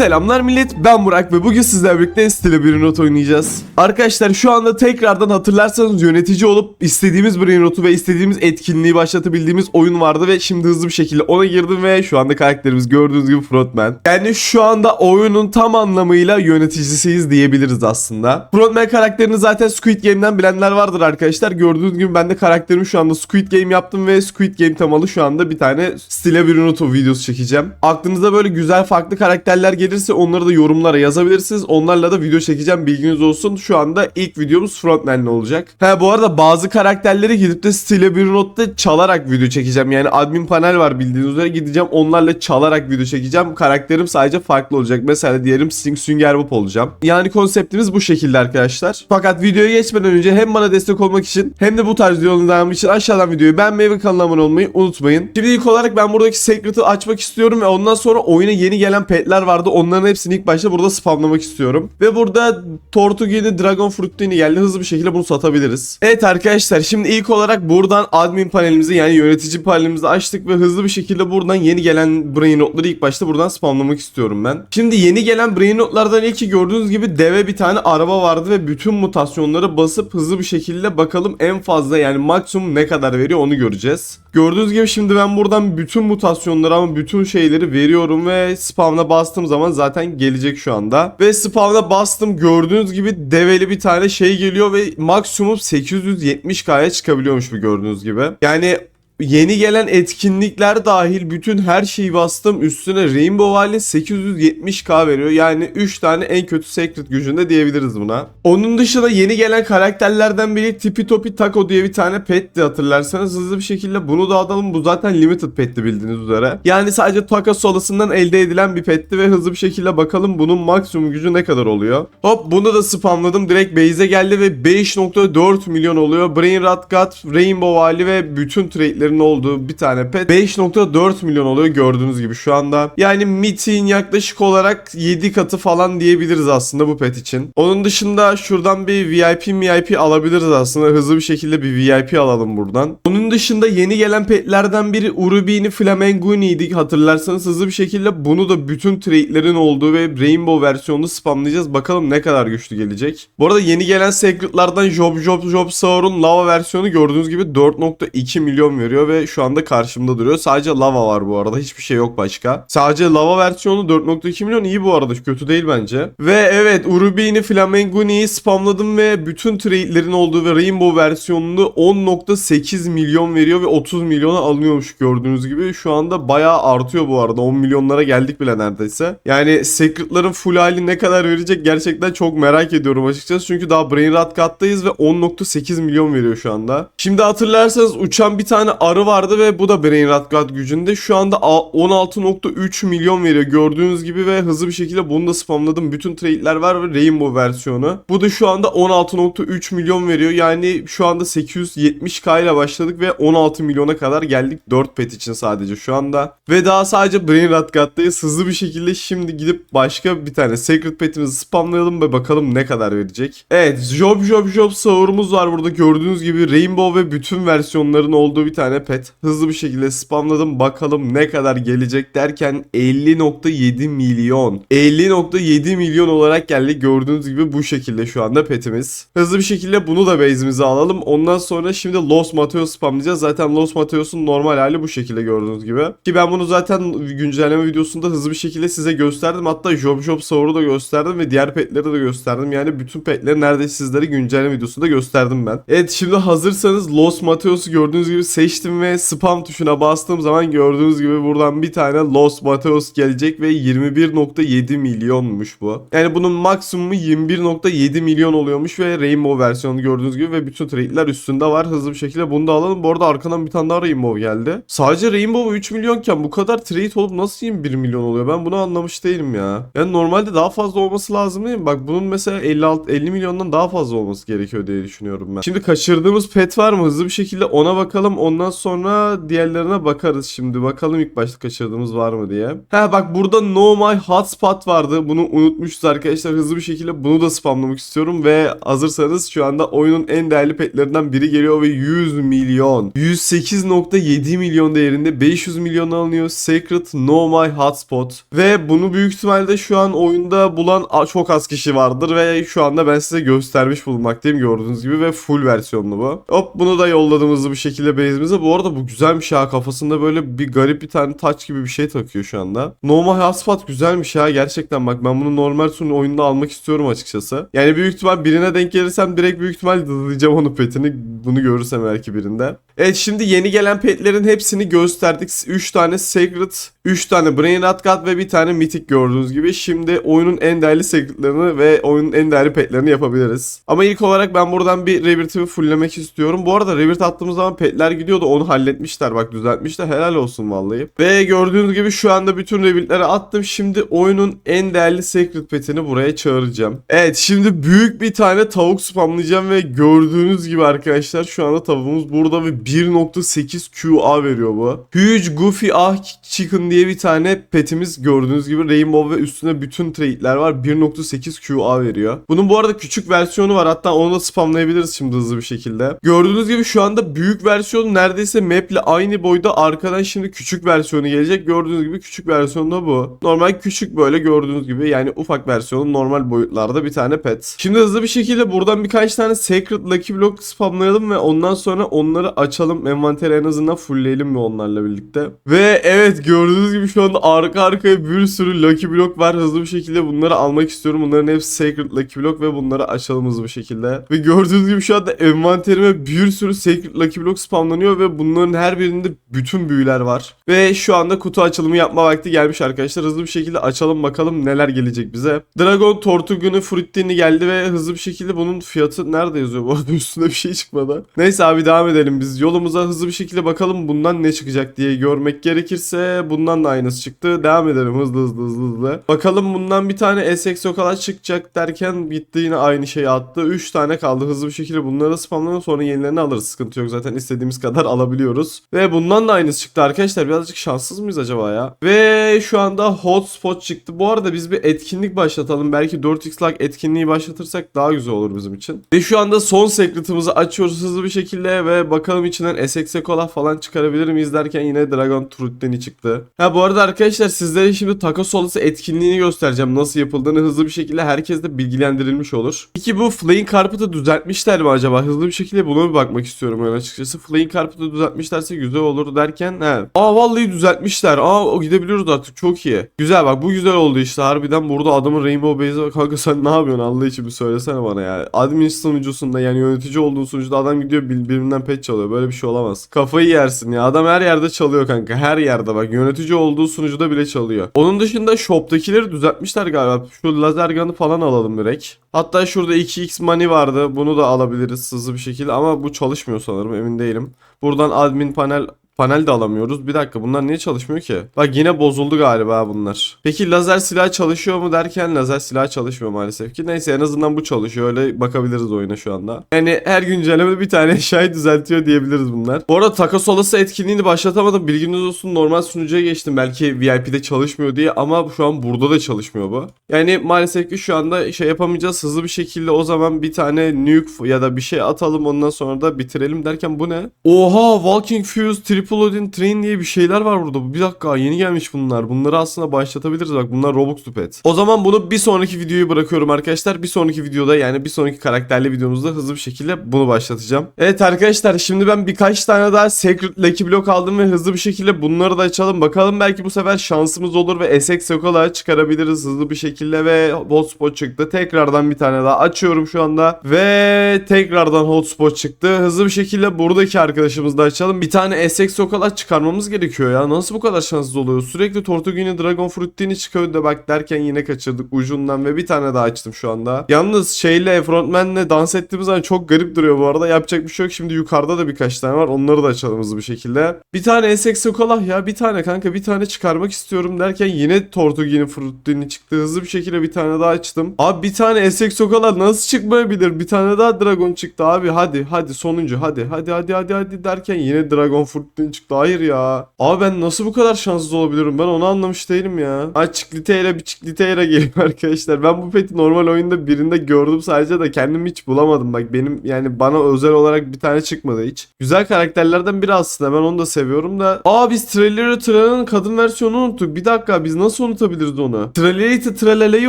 Selamlar millet ben Burak ve bugün sizlerle birlikte stile bir not oynayacağız. Arkadaşlar şu anda tekrardan hatırlarsanız yönetici olup istediğimiz bir notu ve istediğimiz etkinliği başlatabildiğimiz oyun vardı ve şimdi hızlı bir şekilde ona girdim ve şu anda karakterimiz gördüğünüz gibi frontman. Yani şu anda oyunun tam anlamıyla yöneticisiyiz diyebiliriz aslında. Frontman karakterini zaten Squid Game'den bilenler vardır arkadaşlar. Gördüğünüz gibi ben de karakterimi şu anda Squid Game yaptım ve Squid Game temalı şu anda bir tane stile notu videosu çekeceğim. Aklınıza böyle güzel farklı karakterler gelirse onları da yorumlara yazabilirsiniz. Onlarla da video çekeceğim bilginiz olsun. Şu anda ilk videomuz Frontman'le olacak. Ha bu arada bazı karakterleri gidip de stile bir notta çalarak video çekeceğim. Yani admin panel var bildiğiniz üzere gideceğim onlarla çalarak video çekeceğim. Karakterim sadece farklı olacak. Mesela diyelim Sting Sünger Bob olacağım. Yani konseptimiz bu şekilde arkadaşlar. Fakat videoya geçmeden önce hem bana destek olmak için hem de bu tarz videoların devamı için aşağıdan videoyu beğenmeyi ve kanala abone olmayı unutmayın. Şimdi ilk olarak ben buradaki Secret'ı açmak istiyorum ve ondan sonra oyuna yeni gelen petler vardı. Onların hepsini ilk başta burada spamlamak istiyorum. Ve burada Tortuguini, Dragon Fruit'ini geldi. Hızlı bir şekilde bunu satabiliriz. Evet arkadaşlar şimdi ilk olarak buradan admin panelimizi yani yönetici panelimizi açtık ve hızlı bir şekilde buradan yeni gelen brain notları ilk başta buradan spamlamak istiyorum ben. Şimdi yeni gelen brain notlardan ilki gördüğünüz gibi deve bir tane araba vardı ve bütün mutasyonları basıp hızlı bir şekilde bakalım en fazla yani maksimum ne kadar veriyor onu göreceğiz. Gördüğünüz gibi şimdi ben buradan bütün mutasyonları ama bütün şeyleri veriyorum ve spawn'a bastığım zaman zaten gelecek şu anda. Ve spawn'a bastım gördüğünüz gibi develi bir tane şey geliyor ve maksimum 870k'ya çıkabiliyormuş bu gördüğünüz gibi. Yani Yeni gelen etkinlikler dahil bütün her şeyi bastım. Üstüne Rainbow hali 870k veriyor. Yani 3 tane en kötü secret gücünde diyebiliriz buna. Onun dışında yeni gelen karakterlerden biri Tipi Topi Taco diye bir tane petti hatırlarsanız hızlı bir şekilde bunu da alalım. Bu zaten limited petti bildiğiniz üzere. Yani sadece Taco solasından elde edilen bir petti ve hızlı bir şekilde bakalım bunun maksimum gücü ne kadar oluyor. Hop bunu da spamladım. Direkt base'e geldi ve 5.4 milyon oluyor. Brain Rot God, Rainbow hali ve bütün trade'lerin olduğu bir tane pet 5.4 milyon oluyor gördüğünüz gibi şu anda. Yani Mythic'in yaklaşık olarak 7 katı falan diyebiliriz aslında bu pet için. Onun dışında şuradan bir VIP VIP alabiliriz aslında. Hızlı bir şekilde bir VIP alalım buradan. Onun dışında yeni gelen petlerden biri Urubini Flamenguni'ydi hatırlarsanız hızlı bir şekilde bunu da bütün trade'lerin olduğu ve Rainbow versiyonunu spamlayacağız. Bakalım ne kadar güçlü gelecek. Bu arada yeni gelen secretlardan Job Job Job Saur'un lava versiyonu gördüğünüz gibi 4.2 milyon veriyor ve şu anda karşımda duruyor. Sadece lava var bu arada. Hiçbir şey yok başka. Sadece lava versiyonu 4.2 milyon iyi bu arada. Kötü değil bence. Ve evet Urubini Flamenguni'yi spamladım ve bütün trade'lerin olduğu ve Rainbow versiyonunu 10.8 milyon veriyor ve 30 milyona alınıyormuş gördüğünüz gibi. Şu anda bayağı artıyor bu arada. 10 milyonlara geldik bile neredeyse. Yani Secret'ların full hali ne kadar verecek gerçekten çok merak ediyorum açıkçası. Çünkü daha Brain Rot kattayız ve 10.8 milyon veriyor şu anda. Şimdi hatırlarsanız uçan bir tane arı vardı ve bu da Brain Rot God gücünde. Şu anda a- 16.3 milyon veriyor gördüğünüz gibi ve hızlı bir şekilde bunu da spamladım. Bütün trade'ler var ve Rainbow versiyonu. Bu da şu anda 16.3 milyon veriyor. Yani şu anda 870k ile başladık ve 16 milyona kadar geldik 4 pet için sadece şu anda. Ve daha sadece Brain Rot God'dayız. Hızlı bir şekilde şimdi gidip başka bir tane Secret Pet'imizi spamlayalım ve bakalım ne kadar verecek. Evet Job Job Job sahurumuz var burada gördüğünüz gibi Rainbow ve bütün versiyonların olduğu bir tane pet. Hızlı bir şekilde spamladım bakalım ne kadar gelecek derken 50.7 milyon. 50.7 milyon olarak geldi gördüğünüz gibi bu şekilde şu anda petimiz. Hızlı bir şekilde bunu da base'imize alalım. Ondan sonra şimdi Los Mateos spamlayacağız. Zaten Los Mateos'un normal hali bu şekilde gördüğünüz gibi. Ki ben bunu zaten güncelleme videosunda hızlı bir şekilde size gösterdim. Hatta Job Job Saur'u da gösterdim ve diğer petleri de gösterdim. Yani bütün petleri neredeyse sizlere güncelleme videosunda gösterdim ben. Evet şimdi hazırsanız Los Mateos'u gördüğünüz gibi seçtim ve spam tuşuna bastığım zaman gördüğünüz gibi buradan bir tane Los Mateos gelecek ve 21.7 milyonmuş bu. Yani bunun maksimumu 21.7 milyon oluyormuş ve Rainbow versiyonu gördüğünüz gibi ve bütün trade'ler üstünde var. Hızlı bir şekilde bunu da alalım. Bu arada arkadan bir tane daha Rainbow geldi. Sadece Rainbow 3 milyonken bu kadar trade olup nasıl 21 milyon oluyor? Ben bunu anlamış değilim ya. Yani normalde daha fazla olması lazım değil mi? Bak bunun mesela 56 50 milyondan daha fazla olması gerekiyor diye düşünüyorum ben. Şimdi kaçırdığımız pet var mı? Hızlı bir şekilde ona bakalım. Ondan Ondan sonra diğerlerine bakarız şimdi. Bakalım ilk başta kaçırdığımız var mı diye. Ha bak burada No My Hotspot vardı. Bunu unutmuşuz arkadaşlar. Hızlı bir şekilde bunu da spamlamak istiyorum. Ve hazırsanız şu anda oyunun en değerli petlerinden biri geliyor ve 100 milyon. 108.7 milyon değerinde 500 milyon alınıyor. Secret No My Hotspot. Ve bunu büyük ihtimalle şu an oyunda bulan çok az kişi vardır. Ve şu anda ben size göstermiş bulunmaktayım gördüğünüz gibi. Ve full versiyonlu bu. Hop bunu da yolladım hızlı bir şekilde base'imize. Bu arada bu güzelmiş ya. Kafasında böyle bir garip bir tane taç gibi bir şey takıyor şu anda. No My Hotspot güzelmiş ya. Gerçekten bak ben bunu normal sunu oyunda almak istiyorum açıkçası. Yani büyük ihtimal birine denk gelirsem direkt büyük ihtimal dızlayacağım onu petini. Bunu görürsem belki birinde. Evet şimdi yeni gelen petlerin hepsini gösterdik. 3 tane Secret, 3 tane Brain Rot God ve bir tane Mythic gördüğünüz gibi. Şimdi oyunun en değerli Secret'lerini ve oyunun en değerli petlerini yapabiliriz. Ama ilk olarak ben buradan bir Rebirth'imi fulllemek istiyorum. Bu arada Rebirth attığımız zaman petler gidiyordu. Onu halletmişler bak düzeltmişler. Helal olsun vallahi. Ve gördüğünüz gibi şu anda bütün Rebirth'leri attım. Şimdi oyunun en değerli Secret petini buraya çağıracağım. Evet şimdi büyük bir tane tavuk spamlayacağım ve gördüğünüz gibi arkadaşlar şu anda tavuğumuz burada ve 1.8 QA veriyor bu. Huge Goofy Ah Chicken diye bir tane petimiz gördüğünüz gibi Rainbow ve üstüne bütün trade'ler var. 1.8 QA veriyor. Bunun bu arada küçük versiyonu var. Hatta onu da spamlayabiliriz şimdi hızlı bir şekilde. Gördüğünüz gibi şu anda büyük versiyon neredeyse map ile aynı boyda. Arkadan şimdi küçük versiyonu gelecek. Gördüğünüz gibi küçük versiyonu da bu. Normal küçük böyle gördüğünüz gibi yani ufak versiyonun normal boyutlarda bir tane pet. Şimdi hızlı bir şekilde buradan birkaç tane Secret Lucky Block spamlayalım ve ondan sonra onları açalım. Envanteri en azından fullleyelim mi onlarla birlikte. Ve evet gördüğünüz gibi şu anda arka arkaya bir sürü Lucky Block var. Hızlı bir şekilde bunları almak istiyorum. Bunların hepsi Secret Lucky Block ve bunları açalım hızlı bir şekilde. Ve gördüğünüz gibi şu anda envanterime bir sürü Secret Lucky Block spamlanıyor ve bunların her birinde bütün büyüler var. Ve şu anda kutu açılımı yapma vakti gelmiş arkadaşlar. Hızlı bir şekilde açalım bakalım neler gelecek bize. Dragon Tortugun'u Fruitini geldi ve hızlı bir şekilde bunun fiyatı nerede yazıyor bu arada üstünde bir şey çıkmadı. Neyse abi devam edelim biz. Yolumuza hızlı bir şekilde bakalım bundan ne çıkacak diye görmek gerekirse bundan da aynısı çıktı. Devam edelim hızlı hızlı hızlı hızlı. Bakalım bundan bir tane SX Okala çıkacak derken gitti yine aynı şeyi attı. 3 tane kaldı hızlı bir şekilde bunları spamlayalım sonra yenilerini alırız. Sıkıntı yok zaten istediğimiz kadar alabiliyoruz. Ve bundan da aynısı çıktı arkadaşlar. Birazcık şanssız mıyız acaba ya? Ve şu anda hotspot çıktı. Bu arada biz bir etkinlik başlatalım. Belki 4x like etkinliği başlatırsak daha güzel olur bizim için. Ve şu anda son secret'ımızı açıyoruz hızlı bir şekilde ve bakalım içinden SX Kola falan çıkarabilir miyiz derken yine Dragon Truth'teni çıktı. Ha bu arada arkadaşlar sizlere şimdi takas olası etkinliğini göstereceğim. Nasıl yapıldığını hızlı bir şekilde herkes de bilgilendirilmiş olur. Peki bu Flying Carpet'ı düzeltmişler mi acaba? Hızlı bir şekilde buna bir bakmak istiyorum ben açıkçası. Flying Carpet'ı düzeltmişlerse güzel olur derken he. Aa vallahi düzeltmişler. Aa gidebiliyoruz artık çok iyi. Güzel bak bu güzel oldu işte. Harbiden burada adamın Rainbow Base'e bak. Kanka sen ne yapıyorsun Allah için bir söylesene bana ya. Admin sunucusunda yani yönetici olduğun sunucuda adam gidiyor bir- birbirinden pet çalıyor. Böyle bir şey olamaz. Kafayı yersin ya. Adam her yerde çalıyor kanka. Her yerde bak. Yönetici olduğu sunucuda bile çalıyor. Onun dışında shop'takileri düzeltmişler galiba. Şu lazer gun'ı falan alalım direkt. Hatta şurada 2x money vardı. Bunu da alabiliriz hızlı bir şekilde ama bu çalışmıyor sanırım emin değilim. Buradan admin panel panel de alamıyoruz. Bir dakika bunlar niye çalışmıyor ki? Bak yine bozuldu galiba bunlar. Peki lazer silah çalışıyor mu derken lazer silah çalışmıyor maalesef ki. Neyse en azından bu çalışıyor. Öyle bakabiliriz oyuna şu anda. Yani her güncellemede bir tane eşyayı düzeltiyor diyebiliriz bunlar. Bu arada takas olası etkinliğini başlatamadım. Bilginiz olsun normal sunucuya geçtim. Belki VIP'de çalışmıyor diye ama şu an burada da çalışmıyor bu. Yani maalesef ki şu anda şey yapamayacağız. Hızlı bir şekilde o zaman bir tane nuke ya da bir şey atalım ondan sonra da bitirelim derken bu ne? Oha Walking Fuse Triple Odin Train diye bir şeyler var burada. Bir dakika yeni gelmiş bunlar. Bunları aslında başlatabiliriz bak bunlar Robux Pet. O zaman bunu bir sonraki videoyu bırakıyorum arkadaşlar. Bir sonraki videoda yani bir sonraki karakterli videomuzda hızlı bir şekilde bunu başlatacağım. Evet arkadaşlar şimdi ben birkaç tane daha Secret Lucky Block aldım ve hızlı bir şekilde bunları da açalım. Bakalım belki bu sefer şansımız olur ve SX Yokola çıkarabiliriz hızlı bir şekilde ve hotspot çıktı. Tekrardan bir tane daha açıyorum şu anda ve tekrardan hotspot çıktı. Hızlı bir şekilde buradaki arkadaşımızı da açalım. Bir tane SX Essex Sokala çıkarmamız gerekiyor ya. Nasıl bu kadar şanssız oluyor? Sürekli Tortuguini Dragon Fruitini çıkıyor da bak derken yine kaçırdık ucundan ve bir tane daha açtım şu anda. Yalnız şeyle frontmanle dans ettiğimiz zaman çok garip duruyor bu arada. Yapacak bir şey yok. Şimdi yukarıda da birkaç tane var. Onları da açalım hızlı bir şekilde. Bir tane Essex Sokala ya bir tane kanka bir tane çıkarmak istiyorum derken yine Tortuguini Fruitini çıktı. Hızlı bir şekilde bir tane daha açtım. Abi bir tane Essex Sokala nasıl çıkmayabilir? Bir tane daha Dragon çıktı abi. Hadi hadi sonuncu hadi hadi hadi hadi hadi derken yine Dragon Fruitini çıktı. Hayır ya. Abi ben nasıl bu kadar şanssız olabilirim? Ben onu anlamış değilim ya. Ay Çikliteyle bir Çikliteyle geliyor arkadaşlar. Ben bu peti normal oyunda birinde gördüm sadece de kendim hiç bulamadım. Bak benim yani bana özel olarak bir tane çıkmadı hiç. Güzel karakterlerden biri aslında. Ben onu da seviyorum da. Aa biz Trailer'ı Trala'nın kadın versiyonunu unuttuk. Bir dakika biz nasıl unutabiliriz onu? Tralelite Tralale'yi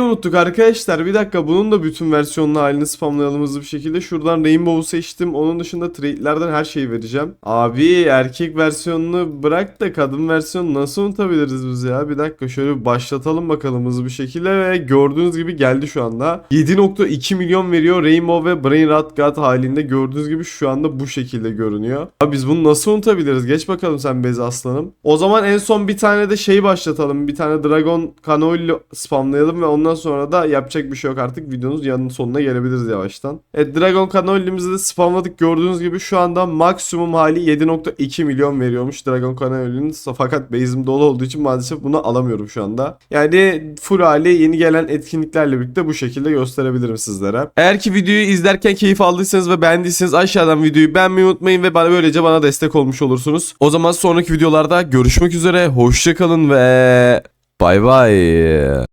unuttuk arkadaşlar. Bir dakika bunun da bütün versiyonlu halini spamlayalım hızlı bir şekilde. Şuradan Rainbow'u seçtim. Onun dışında trade'lerden her şeyi vereceğim. Abi erkek versiyonunu bırak da kadın versiyonu nasıl unutabiliriz biz ya? Bir dakika şöyle başlatalım bakalım hızlı bir şekilde ve gördüğünüz gibi geldi şu anda. 7.2 milyon veriyor Rainbow ve Brain Rot God halinde gördüğünüz gibi şu anda bu şekilde görünüyor. Abi biz bunu nasıl unutabiliriz? Geç bakalım sen Bez Aslanım. O zaman en son bir tane de şey başlatalım. Bir tane Dragon Cannoli spamlayalım ve ondan sonra da yapacak bir şey yok artık. Videonun yanının sonuna gelebiliriz yavaştan. Evet Dragon Cannoli'mizi de spamladık. Gördüğünüz gibi şu anda maksimum hali 7.2 milyon veriyormuş Dragon Cannoli'nin. Fakat base'im dolu olduğu için maalesef bunu alamıyorum şu anda. Yani full hali yeni gelen etkinliklerle birlikte bu şekilde gösterebilirim sizlere. Eğer ki videoyu izlerken keyif aldıysanız ve beğendiyseniz aşağıdan videoyu beğenmeyi unutmayın ve bana böylece bana destek olmuş olursunuz. O zaman sonraki videolarda görüşmek üzere. Hoşçakalın ve bay bay.